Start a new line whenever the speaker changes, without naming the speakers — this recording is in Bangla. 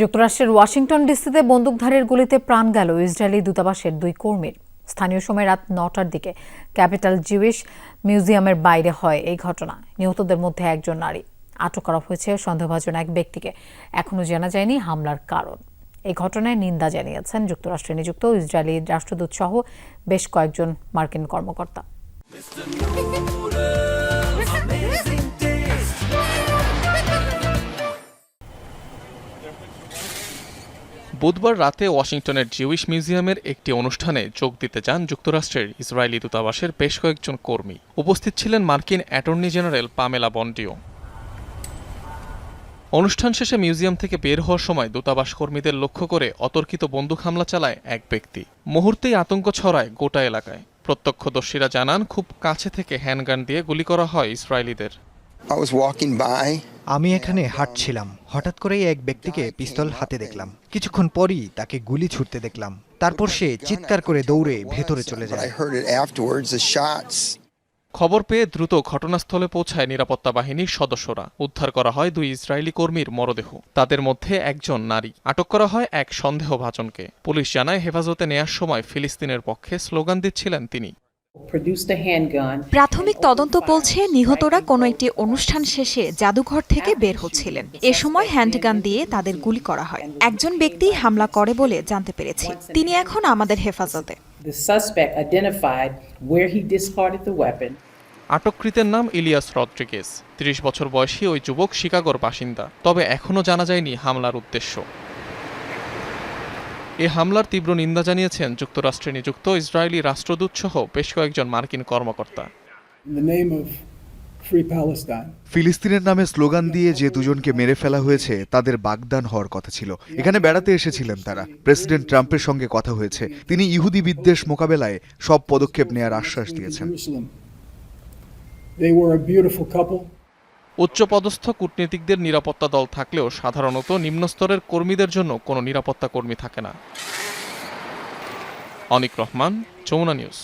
যুক্তরাষ্ট্রের ওয়াশিংটন ডিসিতে বন্দুকধারীর গুলিতে প্রাণ গেল ইসরায়েলি দূতাবাসের দুই কর্মীর। স্থানীয় সময় রাত নটার দিকে ক্যাপিটাল জিউইশ মিউজিয়ামের বাইরে হয় এই ঘটনা। নিহতদের মধ্যে একজন নারী। আটক করা হয়েছে সন্দেহভাজন এক ব্যক্তিকে। এখনও জানা যায়নি হামলার কারণ। এই ঘটনায় নিন্দা জানিয়েছেন যুক্তরাষ্ট্রে নিযুক্ত ইসরায়েলি রাষ্ট্রদূত সহ বেশ কয়েকজন মার্কিন কর্মকর্তা।
বুধবার রাতে ওয়াশিংটনের জিউইশ মিউজিয়ামের একটি অনুষ্ঠানে যোগ দিতে যান যুক্তরাষ্ট্রের ইসরায়েলি দূতাবাসের বেশ কয়েকজন কর্মী। উপস্থিত ছিলেন মার্কিন অ্যাটর্নি জেনারেল পামেলা বন্ডিও। অনুষ্ঠান শেষে মিউজিয়াম থেকে বের হওয়ার সময় দূতাবাস কর্মীদের লক্ষ্য করে অতর্কিত বন্দুক হামলা চালায় এক ব্যক্তি। মুহূর্তেই আতঙ্ক ছড়ায় গোটা এলাকায়। প্রত্যক্ষদর্শীরা জানান, খুব কাছে থেকে হ্যান্ডগান দিয়ে গুলি করা হয় ইসরায়েলিদের।
আমি এখানে হাঁটছিলাম। হঠাৎ করেই এক ব্যক্তিকে পিস্তল হাতে দেখলাম। কিছুক্ষণ পরই তাকে গুলি ছুটতে দেখলাম। তারপর সে চিৎকার করে দৌড়ে ভেতরে চলে যায়.
খবর পেয়ে দ্রুত ঘটনাস্থলে পৌঁছায় নিরাপত্তা বাহিনীর সদস্যরা। উদ্ধার করা হয় দুই ইসরায়েলি কর্মীর মরদেহ। তাদের মধ্যে একজন নারী। আটক করা হয় এক সন্দেহভাজনকে। পুলিশ জানায় হেফাজতে নেয়ার সময় ফিলিস্তিনের পক্ষে স্লোগান দিচ্ছিলেন তিনি.
প্রাথমিক তদন্ত বলছে নিহতরা কোনো একটি অনুষ্ঠান শেষে জাদুঘর থেকে বের হচ্ছিলেন। এ সময় হ্যান্ডগান দিয়ে তাদের গুলি করা হয়। একজন ব্যক্তি হামলা করে বলে জানতে পেরেছি। তিনি এখন আমাদের হেফাজতে।
The suspect identified where he discarded the weapon.
আটককৃতের নাম ইলিয়াস রদ্রিগেজ। ত্রিশ বছর বয়সী ওই যুবক শিকাগোর বাসিন্দা। তবে এখনও জানা যায়নি হামলার উদ্দেশ্য। এ হামলার তীব্র নিন্দা জানিয়েছেন যুক্তরাষ্ট্রে নিযুক্ত ইসরায়েলি রাষ্ট্রদূত সহ বেশ কয়েকজন মার্কিন কর্মকর্তা.
ফিলিস্তিনের নামে স্লোগান দিয়ে যে দুজনকে মেরে ফেলা হয়েছে তাদের বাগদান হওয়ার কথা ছিল। এখানে বেড়াতে এসেছিলেন তারা। প্রেসিডেন্ট ট্রাম্পের সঙ্গে কথা হয়েছে। তিনি ইহুদি বিদ্বেষ মোকাবেলায় সব পদক্ষেপ নেয়ার আশ্বাস দিয়েছেন।
উচ্চপদস্থ কূটনীতিকদের নিরাপত্তা দল থাকলেও সাধারণত নিম্নস্তরের কর্মীদের জন্য কোনো নিরাপত্তা কর্মী থাকে না। অনিক রহমান, যমুনা নিউজ।